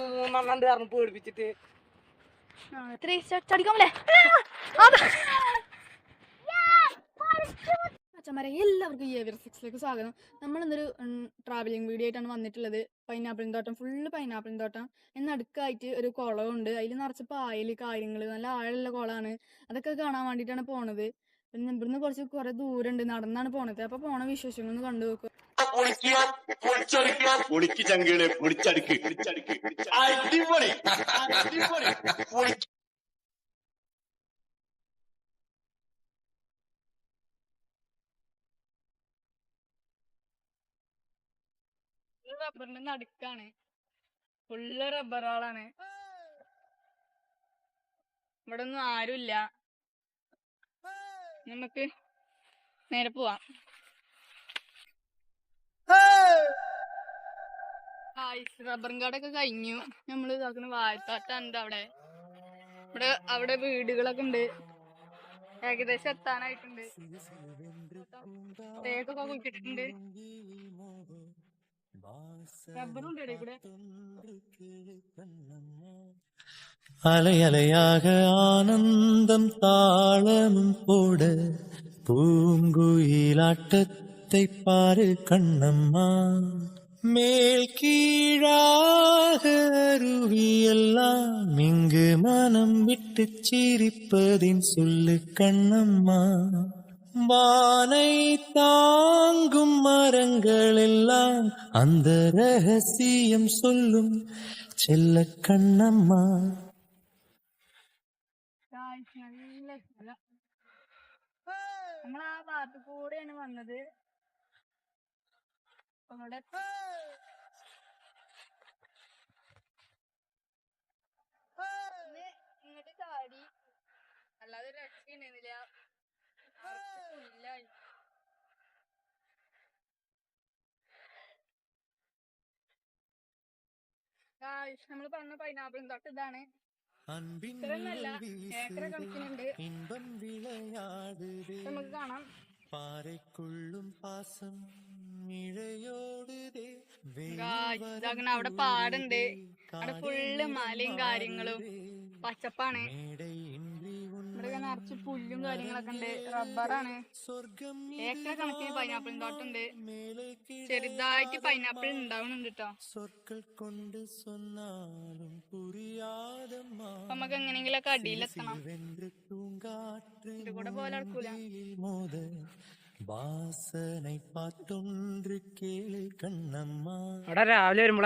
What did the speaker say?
മൂന്നെണ്ണം കാരണം പേടിപ്പിച്ചിട്ട്. ചടിക്കാമല്ലേ? അച്ഛന്മാരെ എല്ലാവർക്കും ഈ എവർ സിക്സിലേക്ക് സ്വാഗതം. നമ്മൾ ഇന്നൊരു ട്രാവലിംഗ് വീഡിയോ ആയിട്ടാണ് വന്നിട്ടുള്ളത്. പൈനാപ്പിളിൻ തോട്ടം. ഫുള്ള് പൈനാപ്പിളിൻ തോട്ടം. എന്നടുക്കായിട്ട് ഒരു കുളമുണ്ട് അതിൽ നിറച്ച് പായൽ കാര്യങ്ങൾ നല്ല ആഴമുള്ള കുളമാണ് അതൊക്കെ കാണാൻ വേണ്ടിയിട്ടാണ് പോണത്. പിന്നെ ഇവിടുന്ന് കുറച്ച് കുറെ ദൂരം ഉണ്ട് നടന്നാണ് പോണത്. അപ്പൊ പോണ വിശേഷങ്ങളൊന്ന് കണ്ടു നോക്കും. പൊളിക്ക് ചങ്കുകളെ പൊളിച്ചടുക്ക് പൊളിച്ചടുക്ക് അടിപൊളി അടിപൊളി. പൊളിക്ക് റബ്ബറിന്റെ നടുക്കാണ്. ഫുള്ള് റബ്ബറാളാണ് ഇവിടെ ഒന്നും ആരുമില്ല. നമുക്ക് നേരെ പോവാം. റബ്ബറും കാടൊക്കെ കഴിഞ്ഞു. നമ്മൾ ഇതാക്കുന്ന വാഴത്തോട്ടുണ്ട് അവിടെ. ഇവിടെ അവിടെ വീടുകളൊക്കെ ഉണ്ട്. ഏകദേശം എത്താനായിട്ടുണ്ട്. തേക്കൊക്കെ കുഴിച്ചിട്ടുണ്ട് റബ്ബറും ഉണ്ട് ഇവിടെ. அலையலையாக ஆனந்தம் தாளமும் போட பூங்குயிலாட்டத்தை பாரு கண்ணம்மா. மேல் கீழாக அருவியெல்லாம் இங்கு மனம் விட்டு சிரிப்பதின் சொல்லு கண்ணம்மா. வானை தாங்கும் மரங்களெல்லாம் அந்த ரகசியம் சொல்லும் செல்ல கண்ணம்மா. നല്ല സ്ഥലം നമ്മൾ ആ ഭാഗത്ത് കൂടെയാണ് വന്നത്. അവിടെ ഇങ്ങോട്ട് ചാടി. അല്ലാതെ രക്ഷയുണ്ടായിരുന്നില്ല ഇല്ല നമ്മൾ പറഞ്ഞ പൈനാപ്പിൾ തൊട്ട് ഇതാണ്. അൻപിൻ നമുക്ക് കാണാം. പാറയ്ക്കുള്ളും പാസം ഇഴയോടുതേ. അവിടെ പാടുണ്ട്. അവിടെ ഫുള്ള് മലയും കാര്യങ്ങളും പച്ചപ്പാണ്. റോഡിൽ നിറച്ച് പുല്ലും കാര്യങ്ങളൊക്കെ ഉണ്ട്. റബ്ബറാണ്. ഏക്കർ കണക്കിന് പൈനാപ്പിൾ തോട്ടുണ്ട് ചെറുതായിട്ട് പൈനാപ്പിൾ ഉണ്ടാവുന്നുണ്ട് കേട്ടോ നമുക്ക് എങ്ങനെയെങ്കിലൊക്കെ അടിയിലെത്തണം. ഇത് കൂടെ പോലെ നടക്കൂല. വാസനൈ പാട്ടൊன்று കേളി കണ്ണമ്മ. അവിടെ രാവിലെ വരുമ്പോൾ